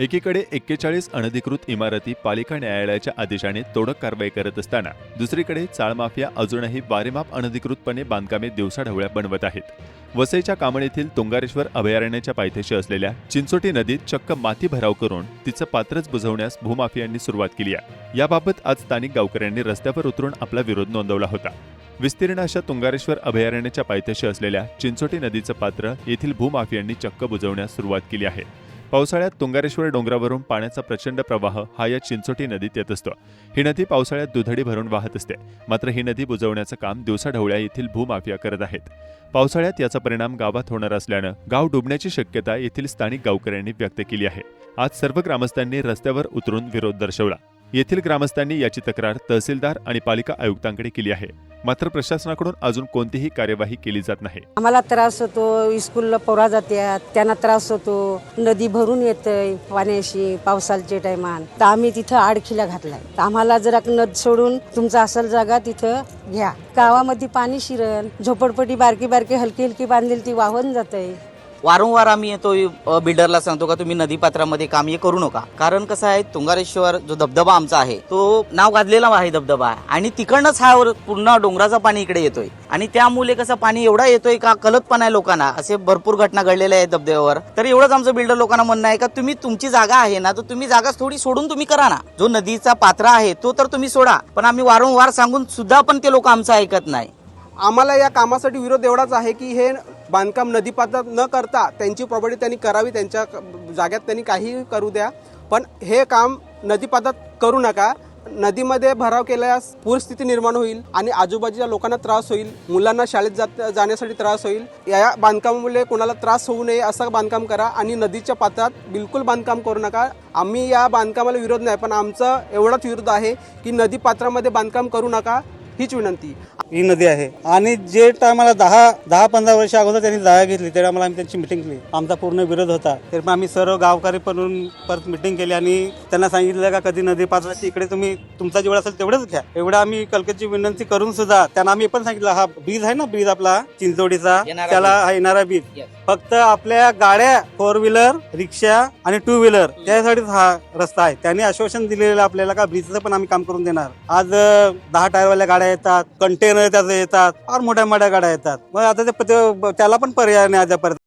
एकीकडे एक्केचाळीस अनधिकृत इमारती पालिका न्यायालयाच्या आदेशाने तोडक कारवाई करत असताना दुसरीकडे चाळमाफिया अजूनही वारेमाप अनधिकृतपणे बांधकामे दिवसाढवळ्या बनवत आहेत. वसईच्या कामण येथील तुंगारेश्वर अभयारण्याच्या पायथ्याशी असलेल्या चिंचोटी नदीत चक्क माती भराव करून तिचं पात्रच बुजवण्यास भूमाफियांनी सुरुवात केली आहे. याबाबत आज स्थानिक गावकऱ्यांनी रस्त्यावर उतरून आपला विरोध नोंदवला होता. विस्तीर्ण अशा तुंगारेश्वर अभयारण्याच्या पायथ्याशी असलेल्या चिंचोटी नदीचं पात्र येथील भूमाफियांनी चक्क बुजवण्यास सुरुवात केली आहे. पावसाळ्यात तुंगारेश्वर डोंगरावरून पाण्याचा प्रचंड प्रवाह हा या चिंचोटी नदीत येत असतो. ही नदी पावसाळ्यात दुधडी भरून वाहत असते. मात्र ही नदी बुजवण्याचं काम दिवसाढवळ्या येथील भूमाफिया करत आहेत. पावसाळ्यात याचा परिणाम गावात होणार असल्यानं गाव डुबण्याची शक्यता येथील स्थानिक गावकऱ्यांनी व्यक्त केली आहे. आज सर्व ग्रामस्थांनी रस्त्यावर उतरून विरोध दर्शवला. येथील ग्रामस्थांनी याची तक्रार तहसीलदार आणि पालिका आयुक्तांकडे केली आहे. मात्र प्रशासनाकडून अजून कोणतीही कार्यवाही केली जात नाही. आम्हाला त्रास होतो स्कूलला पोरा जात्यात त्यांना त्रास होतो. नदी भरून येतय पाण्याशी पावसाचे टायमान तर आम्ही तिथं आडखीला घातलाय. तर आम्हाला जरा नद सोडून तुमचं असल जागा तिथं घ्या. गावामध्ये पाणी शिरण झोपडपट्टी बारकी बारकी हलकी हलकी बांधलेली ती वाहून जातय. वारंवार आम्ही येतो बिल्डरला सांगतो का तुम्ही नदीपात्रामध्ये काम हे करू नका. कारण कसं आहे तुंगारेश्वर जो धबधबा आमचा आहे तो नाव गाजलेला आहे धबधबा. आणि तिकडनंच हा पूर्ण डोंगराचा पाणी इकडे येतोय. आणि त्यामुळे कसं पाणी एवढा येतोय का कलतपणा आहे लोकांना. असे भरपूर घटना घडलेल्या आहेत धबधब्यावर. तर एवढंच आमचं बिल्डर लोकांना म्हणणं आहे का तुम्ही तुमची जागा आहे ना तर तुम्ही जागा थोडी सोडून तुम्ही करा ना. जो नदीचा पात्र आहे तो तर तुम्ही सोडा. पण आम्ही वारंवार सांगून सुद्धा पण ते लोक आमचं ऐकत नाही. आम्हाला या कामासाठी विरोध एवढाच आहे की हे बांधकाम नदीपात्रात न करता त्यांची प्रॉपर्टी त्यांनी करावी त्यांच्या जाग्यात त्यांनी काही करू द्या. पण हे काम नदीपात्रात करू नका. नदीमध्ये भराव केल्यास पूरस्थिती निर्माण होईल आणि आजूबाजूच्या लोकांना त्रास होईल मुलांना शाळेत जात जाण्यासाठी त्रास होईल. या बांधकामामुळे कोणाला त्रास होऊ नये असं बांधकाम करा आणि नदीच्या पात्रात बिलकुल बांधकाम करू नका. आम्ही या बांधकामाला विरोध नाही पण आमचं एवढाच विरोध आहे की नदी पात्रामध्ये बांधकाम करू नका. हीच विनंती. ही नदी आहे. आणि जे टायमाला दहा दहा पंधरा वर्ष अगोदर त्यांनी जागा घेतली त्या टायमाला आम्ही त्यांची मिटिंग केली. आमचा पूर्ण विरोध होता. तरी पण आम्ही सर्व गावकरी पण परत मिटिंग केली आणि त्यांना सांगितलं का कधी नदी पात्राची इकडे तुम्ही तुमचा जेवढा असेल तेवढंच घ्या. एवढं आम्ही कलकत्ची विनंती करून सुद्धा त्यांना आम्ही पण सांगितलं हा ब्रिज आहे ना ब्रिज आपला चिंचोडीचा त्याला. हा येणारा ब्रिज Yes. फक्त आपल्या गाड्या फोर व्हीलर रिक्षा आणि टू व्हीलर त्यासाठीच हा रस्ता आहे. त्यांनी आश्वासन दिलेलं आपल्याला का ब्रिजचं पण आम्ही काम करून देणार. आज दहा टायरवाल्या गाड्या येतात कंटेनर त्याचे येतात फार मोठ्या मोठ्या गाड्या येतात. मग आता ते- ते त्याला पण पर्याय नाही अद्यापर्यंत